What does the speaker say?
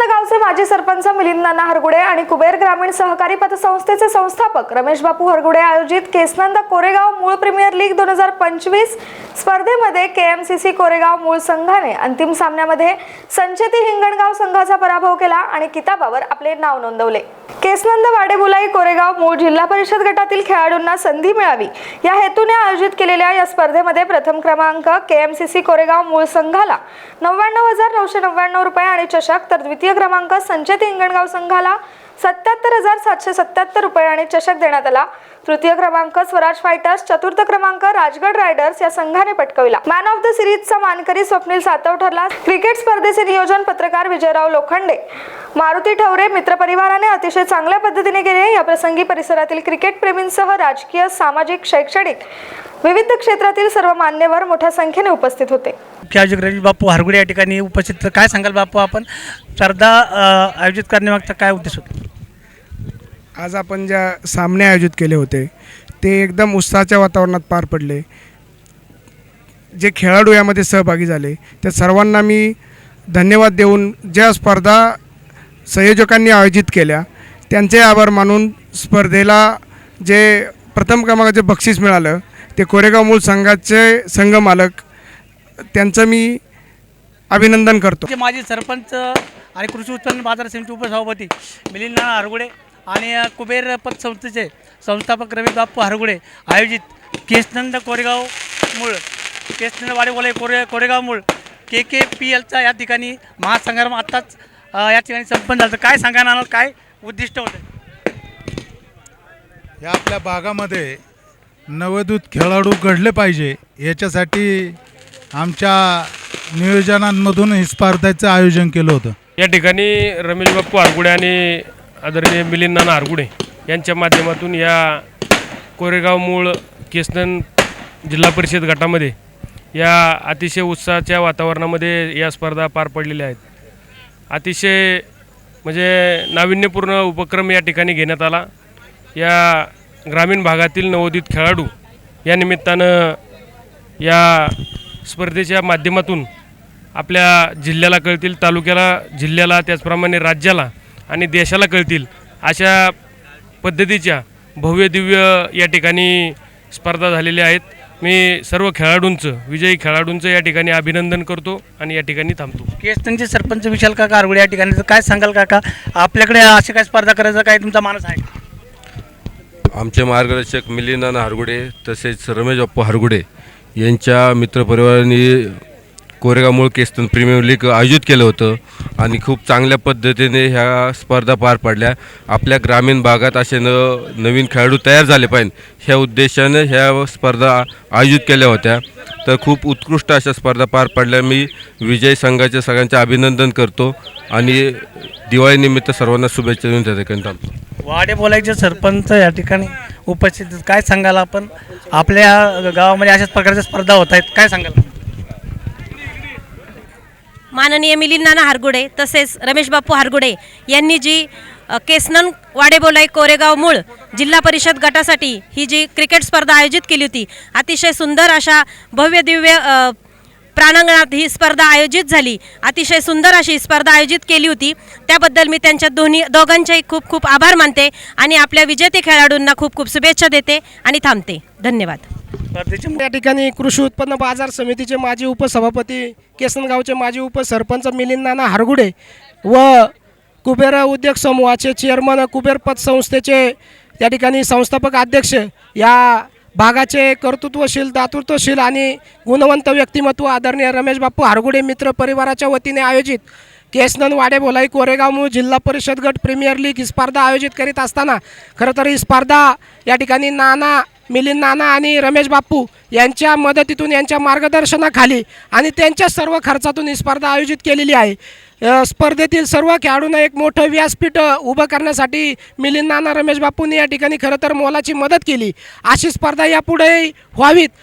केसनंद गावचे माजी सरपंच मिलिंद नाना हरगुडे आणि कुबेर ग्रामीण सहकारी पतसंस्थेचे संस्थापक रमेश बापू हरगुडे आयोजित केसनंद कोरेगाव मूळ प्रीमियर लीग दोन हजार पंचवीस स्पर्धेमध्ये K M C C Koregaon मूळ संघाने अंतिम सामन्यामध्ये संचेती हिंगणगाव संघाचा पराभव केला आणि किताबावर आपले नाव नोंदवले. केसनंद वाडेबुलाई कोरेगाव मूळ जिल्हा परिषद गटातील खेळाडूंना संधी मिळावी या हेतूने आयोजित केलेल्या या स्पर्धेमध्ये प्रथम क्रमांक K M C C Koregaon मूळ संघाला नव्याण्णव हजार नऊशे नव्याण्णव रुपये आणि चषक तर द्वितीय क्रमांक संचेत हिंगणगाव संघाला सत्याहत्तर हजार सातशे सत्याहत्तर रुपये आणि चषक देण्यात आला. तृतीय क्रमांक स्वराज फायटर्स चतुर्थ क्रमांक राजगड रायडर्स या संघाने पटकविला. मॅन ऑफ द सिरीजचा मानकरी स्वप्नील सातव ठरला. क्रिकेट स्पर्धेचे नियोजन पत्रकार विजयराव लोखंडे. मारुती ठवरे मित्रपरिवाराने अतिशय चांगल्या पद्धतीने केले. या प्रसंगी परिसरातील क्रिकेट प्रेमींसह राजकीय सामाजिक शैक्षणिक विविध क्षेत्रातील सर्व मान्यवर मोठ्या संख्येने उपस्थित होते. मुख्य बापू हरगुडे या ठिकाणी उपस्थित काय सांगाल बापू आपण? स्पर्धा आयोजित करण्यामागचा काय उद्देश होता? आज आपण ज्या सामने आयोजित केले होते ते एकदम उत्साहाच्या वातावरणात पार पडले. जे खेळाडू यामध्ये सहभागी झाले त्या सर्वांना मी धन्यवाद देऊन ज्या स्पर्धा संयोजकांनी आयोजित केल्या त्यांचे आभार मानून स्पर्धेला जे प्रथम क्रमांकाचे बक्षीस मिळालं ते कोरेगाव मूळ संघाचे संघ मालक त्यांचं मी अभिनंदन करतो. माझे सरपंच आणि कृषी उत्पन्न बाजार समिती उपसभापती मिलिंद नाना हरगुडे आणि कुबेर पतसंस्थेचे संस्थापक रवी बाप्पू हरगुडे आयोजित केसनंद कोरेगाव मूळ केसनंद वाडेगोले कोरे कोरेगाव मूळ के के पी एलचा या ठिकाणी महासंग्राम आत्ताच या ठिकाणी संपन्न झालं. काय सांगा ना काय उद्दिष्ट होतं? या आपल्या भागामध्ये नवदूत खेळाडू घडले पाहिजे याच्यासाठी आमच्या नियोजनांमधून ही स्पर्धेचं आयोजन केलं होतं. या ठिकाणी रमेश बाप्पू आरगुडे आणि आदरणीय मिलिंद नाना आरगुडे यांच्या माध्यमातून या कोरेगाव मूळ केसनन जिल्हा परिषद गटामध्ये या अतिशय उत्साहाच्या वातावरणामध्ये या स्पर्धा पार पडलेल्या आहेत. अतिशय म्हणजे नाविन्यपूर्ण उपक्रम या ठिकाणी घेण्यात आला. या ग्रामीण भागातील नवोदित खेळाडू या निमित्तानं या स्पर्धेच्या माध्यमातून आपल्या जिल्ह्याला कळतील तालुक्याला जिल्ह्याला त्याचप्रमाणे राज्याला आणि देशाला कळतील अशा पद्धतीच्या भव्य दिव्य या ठिकाणी स्पर्धा झालेल्या आहेत. मी सर्व खेळाडूंचं विजयी खेळाडूंचं या ठिकाणी अभिनंदन करतो आणि या ठिकाणी थांबतो. केसनचे सरपंच विशाल काका हरगुडे या ठिकाणी तर काय सांगाल काका? आपल्याकडे अशी काय स्पर्धा करायचा काय तुमचा मानस आहे? आमचे मार्गदर्शक मिलिंदाना हरगुडे तसेच रमेश बाप्पू हरगुडे यांच्या मित्रपरिवारांनी कोरेगाव मूळ केस्तन प्रीमियर लीग आयोजित केलं होतं आणि खूप चांगल्या पद्धतीने ह्या स्पर्धा पार पडल्या. आपल्या ग्रामीण भागात असे न नवीन खेळाडू तयार झाले पाहिजे ह्या उद्देशाने ह्या स्पर्धा आयोजित केल्या होत्या. तर खूप उत्कृष्ट अशा स्पर्धा पार पडल्या. मी विजय संघाचे सगळ्यांचे अभिनंदन करतो आणि दिवाळीनिमित्त सर्वांना शुभेच्छा देऊन त्या ठिकाणी थांबतो वाडे बोलायचे सरपंच या ठिकाणी उपस्थित काय सांगाल आपण? आपल्या गावामध्ये अशाच प्रकारच्या स्पर्धा होत आहेत. काय सांगाल? माननीय मिलिंद नाना हारगुडे तसेच रमेश बाप्पू हारगुडे यांनी जी केसनन वाडेबोलाई कोरेगाव मूळ जिल्हा परिषद गटासाठी ही जी क्रिकेट स्पर्धा आयोजित केली होती अतिशय सुंदर अशा भव्य दिव्य प्रांगणात ही स्पर्धा आयोजित झाली अतिशय सुंदर अशी स्पर्धा आयोजित केली होती. त्याबद्दल मी त्यांच्या दोन्ही दोघांचेही खूप खूप आभार मानते आणि आपल्या विजेते खेळाडूंना खूप खूप शुभेच्छा देते आणि थांबते. धन्यवाद. या ठिकाणी कृषी उत्पन्न बाजार समितीचे माजी उपसभापती केसनगावचे माजी उपसरपंच मिलिंद नाना हरगुडे व कुबेर उद्योग समूहाचे चेअरमन कुबेर पतसंस्थेचे या ठिकाणी संस्थापक अध्यक्ष या भागाचे कर्तृत्वशील दातृत्वशील आणि गुणवंत व्यक्तिमत्व आदरणीय रमेश बाप्पू हरगुडे मित्र परिवाराच्या वतीने आयोजित केसनन वाडे बोलाई कोरेगाव मूळ जिल्हा परिषद गट प्रीमियर लीग ही स्पर्धा आयोजित करीत असताना खरं तर ही स्पर्धा या ठिकाणी नाना मिलिंद नाना आणि रमेश बाप्पू यांच्या मदतीतून यांच्या मार्गदर्शनाखाली आणि त्यांच्या सर्व खर्चातून ही स्पर्धा आयोजित केलेली आहे. स्पर्धेतील सर्व खेळाडूंना एक मोठं व्यासपीठ उभं करण्यासाठी मिलिंद नाना रमेश बापूंनी या ठिकाणी खरं तर मोलाची मदत केली. अशी स्पर्धा यापुढे व्हावीत